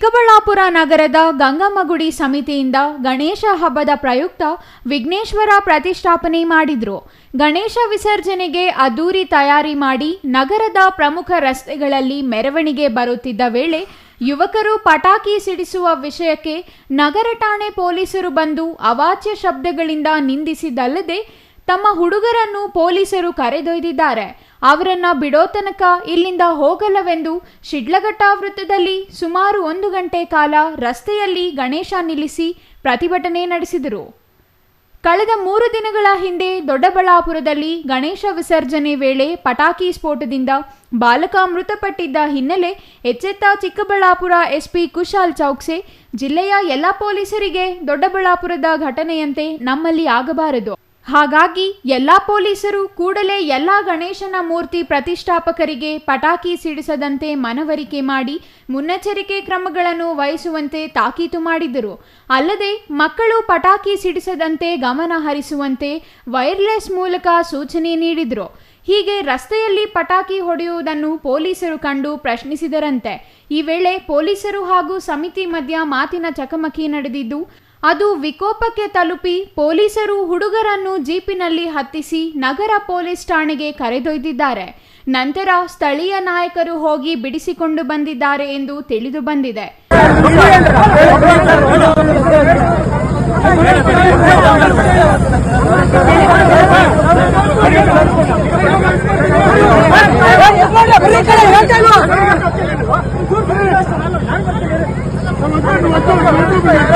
ಚಿಕ್ಕಬಳ್ಳಾಪುರ ನಗರದ ಗಂಗಮ್ಮಗುಡಿ ಸಮಿತಿಯಿಂದ ಗಣೇಶ ಹಬ್ಬದ ಪ್ರಯುಕ್ತ ವಿಘ್ನೇಶ್ವರ ಪ್ರತಿಷ್ಠಾಪನೆ ಮಾಡಿದ್ರು. ಗಣೇಶ ವಿಸರ್ಜನೆಗೆ ಅದ್ದೂರಿ ತಯಾರಿ ಮಾಡಿ ನಗರದ ಪ್ರಮುಖ ರಸ್ತೆಗಳಲ್ಲಿ ಮೆರವಣಿಗೆ ಬರುತ್ತಿದ್ದ ವೇಳೆ ಯುವಕರು ಪಟಾಕಿ ಸಿಡಿಸುವ ವಿಷಯಕ್ಕೆ ನಗರ ಠಾಣೆ ಪೊಲೀಸರು ಬಂದು ಅವಾಚ್ಯ ಶಬ್ದಗಳಿಂದ ನಿಂದಿಸಿದ್ದಲ್ಲದೆ ತಮ್ಮ ಹುಡುಗರನ್ನು ಪೊಲೀಸರು ಕರೆದೊಯ್ದಿದ್ದಾರೆ. ಅವರನ್ನ ಬಿಡೋ ತನಕ ಇಲ್ಲಿಂದ ಹೋಗಲ್ಲವೆಂದು ಶಿಡ್ಲಘಟ್ಟ ವೃತ್ತದಲ್ಲಿ ಸುಮಾರು ಒಂದು ಗಂಟೆ ಕಾಲ ರಸ್ತೆಯಲ್ಲಿ ಗಣೇಶ ನಿಲ್ಲಿಸಿ ಪ್ರತಿಭಟನೆ ನಡೆಸಿದರು. ಕಳೆದ ಮೂರು ದಿನಗಳ ಹಿಂದೆ ದೊಡ್ಡಬಳ್ಳಾಪುರದಲ್ಲಿ ಗಣೇಶ ವಿಸರ್ಜನೆ ವೇಳೆ ಪಟಾಕಿ ಸ್ಫೋಟದಿಂದ ಬಾಲಕ ಮೃತಪಟ್ಟಿದ್ದ ಹಿನ್ನೆಲೆ ಎಚ್ಚೆತ್ತ ಚಿಕ್ಕಬಳ್ಳಾಪುರ ಎಸ್ಪಿ ಕುಶಾಲ್ ಚೌಕ್ಸೆ, ಜಿಲ್ಲೆಯ ಎಲ್ಲ ಪೊಲೀಸರಿಗೆ ದೊಡ್ಡಬಳ್ಳಾಪುರದ ಘಟನೆಯಂತೆ ನಮ್ಮಲ್ಲಿ ಆಗಬಾರದು. ಹಾಗಾಗಿ ಎಲ್ಲಾ ಪೊಲೀಸರು ಕೂಡಲೇ ಎಲ್ಲಾ ಗಣೇಶನ ಮೂರ್ತಿ ಪ್ರತಿಷ್ಠಾಪಕರಿಗೆ ಪಟಾಕಿ ಸಿಡಿಸದಂತೆ ಮನವರಿಕೆ ಮಾಡಿ ಮುನ್ನೆಚ್ಚರಿಕೆ ಕ್ರಮಗಳನ್ನು ವಹಿಸುವಂತೆ ತಾಕೀತು ಮಾಡಿದರು. ಅಲ್ಲದೆ ಮಕ್ಕಳು ಪಟಾಕಿ ಸಿಡಿಸದಂತೆ ಗಮನ ಹರಿಸುವಂತೆ ವೈರ್ಲೆಸ್ ಮೂಲಕ ಸೂಚನೆ ನೀಡಿದರು. ಹೀಗೆ ರಸ್ತೆಯಲ್ಲಿ ಪಟಾಕಿ ಹೊಡೆಯುವುದನ್ನು ಪೊಲೀಸರು ಕಂಡು ಪ್ರಶ್ನಿಸಿದರಂತೆ. ಈ ವೇಳೆ ಪೊಲೀಸರು ಹಾಗೂ ಸಮಿತಿ ಮಧ್ಯ ಮಾತಿನ ಚಕಮಕಿ ನಡೆದಿದ್ದು ಅದು ವಿಕೋಪಕ್ಕೆ ತಲುಪಿ ಪೊಲೀಸರು ಹುಡುಗರನ್ನು ಜೀಪಿನಲ್ಲಿ ಹತ್ತಿಸಿ ನಗರ ಪೊಲೀಸ್ ಠಾಣೆಗೆ ಕರೆದೊಯ್ದಿದ್ದಾರೆ. ನಂತರ ಸ್ಥಳೀಯ ನಾಯಕರು ಹೋಗಿ ಬಿಡಿಸಿಕೊಂಡು ಬಂದಿದ್ದಾರೆ ಎಂದು ತಿಳಿದು ಬಂದಿದೆ.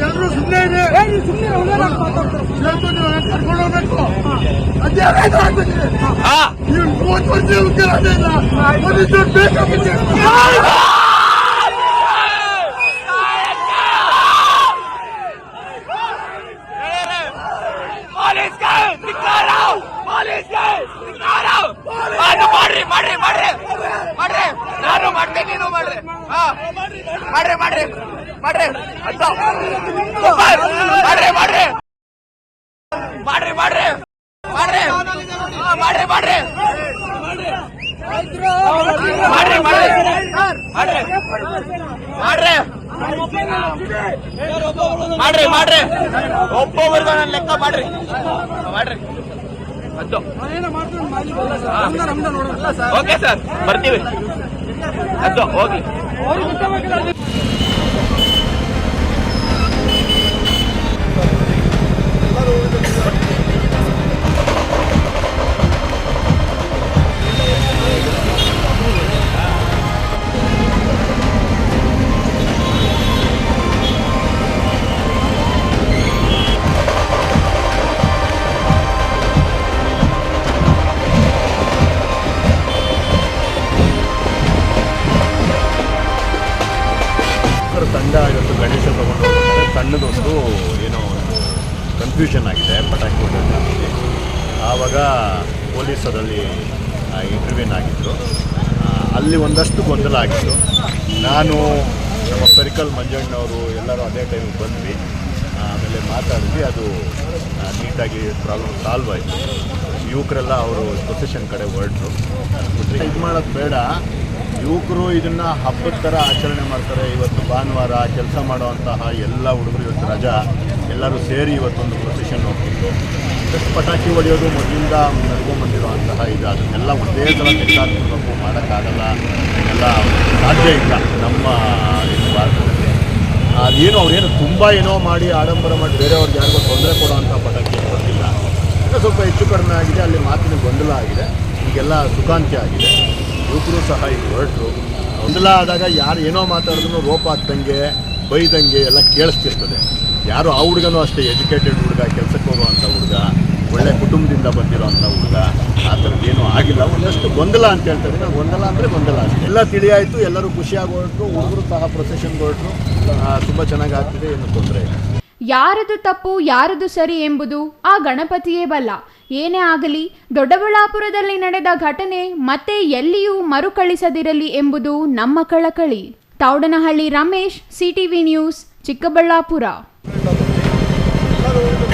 ಎಲ್ಲರೂ ಸುಮ್ಮನೆ ಇದೆ ಇವತ್ತು ನೀವು ಕರ್ಕೊಂಡು ಹೋಗ್ಬೇಕು ಅದೇ ರೈತ ಆಗ್ಬಿಟ್ಟಿದೆ ಹಾ ನೀವು ಮೂವತ್ತು ವರ್ಷ ಉದ್ಯೋಗ ಮಾಡ್ತೀನಿ, ನೀನು ಮಾಡ್ರಿ. ಮಾಡ್ರಿ ಮಾಡ್ರಿ. ಮಾಡ್ರಿ! ಮಾಡ್ರಿ ಮಾಡ್ರಿ. ಮಾಡ್ರಿ ಮಾಡ್ರಿ. ಮಾಡ್ರಿ. ಮಾಡ್ರಿ ಮಾಡ್ರಿ. ಮಾಡ್ರಿ ಮಾಡ್ರಿ. ಮಾಡ್ರಿ. ಮಾಡ್ರಿ. ಲೆಕ್ಕ ಮಾಡ್ರಿ. ಮಾಡ್ರಿ. ಅದು ಓಕೆ ಸರ್ ಬರ್ತೀವಿ. ಅದು ಹೋಗ್ಲಿ ಕನ್ಫ್ಯೂಷನ್ ಆಗಿದೆ ಪಟಾಕಿ ಹೊಡೆಯೋದ್ರಲ್ಲಿ ಆವಾಗ ಪೊಲೀಸ್ ಅದರಲ್ಲಿ ಇಂಟರ್ವ್ಯೂನ್ ಆಗಿದ್ದರು ಅಲ್ಲಿ ಒಂದಷ್ಟು ಗೊಂದಲ ಆಗಿತ್ತು. ನಾನು ನಮ್ಮ ಪೆರಿಕಲ್ ಮಂಜಣ್ಣವರು ಎಲ್ಲರೂ ಅದೇ ಟೈಮಿಗೆ ಬಂದ್ವಿ. ಆಮೇಲೆ ಮಾತಾಡಿದ್ವಿ. ಅದು ನೀಟಾಗಿ ಪ್ರಾಬ್ಲಮ್ ಸಾಲ್ವ್ ಆಯಿತು. ಯುವಕರೆಲ್ಲ ಅವರು ಪ್ರೊಸೆಷನ್ ಕಡೆ ಹೊರಟರು. ಇದು ಮಾಡೋದು ಬೇಡ. ಯುವಕರು ಇದನ್ನು ಹಬ್ಬದ ಥರ ಆಚರಣೆ ಮಾಡ್ತಾರೆ. ಇವತ್ತು ಭಾನುವಾರ ಕೆಲಸ ಮಾಡುವಂತಹ ಎಲ್ಲ ಹುಡುಗರು ಇವತ್ತು ರಜಾ. ಎಲ್ಲರೂ ಸೇರಿ ಇವತ್ತೊಂದು ಪ್ರೊಸೆಷನ್ ಹೋಗ್ತಿದ್ದು ಜಸ್ಟ್ ಪಟಾಕಿ ಹೊಡೆಯೋದು ಮೊದಲಿಂದ ನಡ್ಕೊಂಬಂದಿರುವಂತಹ ಇದು. ಅದನ್ನೆಲ್ಲ ಒಂದೇ ಸಲ ತೆಗೆದಾಕೊಂಡು ಮಾಡೋಕ್ಕಾಗಲ್ಲ. ಎಲ್ಲ ಸಾಧ್ಯ ಇಲ್ಲ ನಮ್ಮ ಭಾರತದಲ್ಲಿ. ಅದೇನು ಅವ್ರೇನು ತುಂಬ ಏನೋ ಮಾಡಿ ಆಡಂಬರ ಮಾಡಿ ಬೇರೆಯವ್ರಿಗೆ ಯಾರಿಗೂ ತೊಂದರೆ ಕೊಡೋವಂಥ ಪಟಾಕಿ ಈಗ ಸ್ವಲ್ಪ ಹೆಚ್ಚು ಕಡಿಮೆ ಆಗಿದೆ. ಅಲ್ಲಿ ಮಾತಿನ ಗೊಂದಲ ಆಗಿದೆ. ಈಗೆಲ್ಲ ಸುಖಾಂತ್ಯ ಆಗಿದೆ. ಯುವಕರು ಸಹ ಈಗ ಹೊರಟರು. ಗೊಂದಲ ಆದಾಗ ಯಾರು ಏನೋ ಮಾತಾಡಿದ್ರು ರೋಪ ಹಾಕ್ದಂಗೆ, ಬೈದಂಗೆ ಎಲ್ಲ ಕೇಳಿಸ್ತಿರ್ತದೆ. ಯಾರು ಆ ಹುಡುಗನೂ ಅಷ್ಟೇ ಎಜುಕೇಟೆಡ್ ಹುಡುಗ, ಕೆಲಸಕ್ಕೆ ಹೋಗುವಂಥ ಹುಡುಗ, ಒಳ್ಳೆ ಕುಟುಂಬದಿಂದ ಬಂದಿರೋವಂಥ ಹುಡುಗ, ಆ ಥರದ್ದೇನೂ ಆಗಿಲ್ಲ. ಒಂದಷ್ಟು ಗೊಂದಲ ಅಂತ ಹೇಳ್ತಾರೆ. ಗೊಂದಲ ಅಂದರೆ ಗೊಂದಲ ಅಷ್ಟೇ. ಎಲ್ಲ ತಿಳಿಯಾಯಿತು, ಎಲ್ಲರೂ ಖುಷಿಯಾಗಿ ಹುಡುಗರು ಸಹ ಪ್ರೊಸೆಷನ್ ಹೊರಟರು ತುಂಬ ಚೆನ್ನಾಗಿ ಆಗ್ತಿದೆ ಏನು ತೊಂದರೆ ಯಾರದು ತಪ್ಪು, ಯಾರದು ಸರಿ ಎಂಬುದು ಆ ಗಣಪತಿಯೇ ಬಲ್ಲ. ಏನೇ ಆಗಲಿ, ದೊಡ್ಡಬಳ್ಳಾಪುರದಲ್ಲಿ ನಡೆದ ಘಟನೆ ಮತ್ತೆ ಎಲ್ಲಿಯೂ ಮರುಕಳಿಸದಿರಲಿ ಎಂಬುದು ನಮ್ಮ ಕಳಕಳಿ. Taudanahalli Ramesh, CTV news, Chikkaballapura. Hello.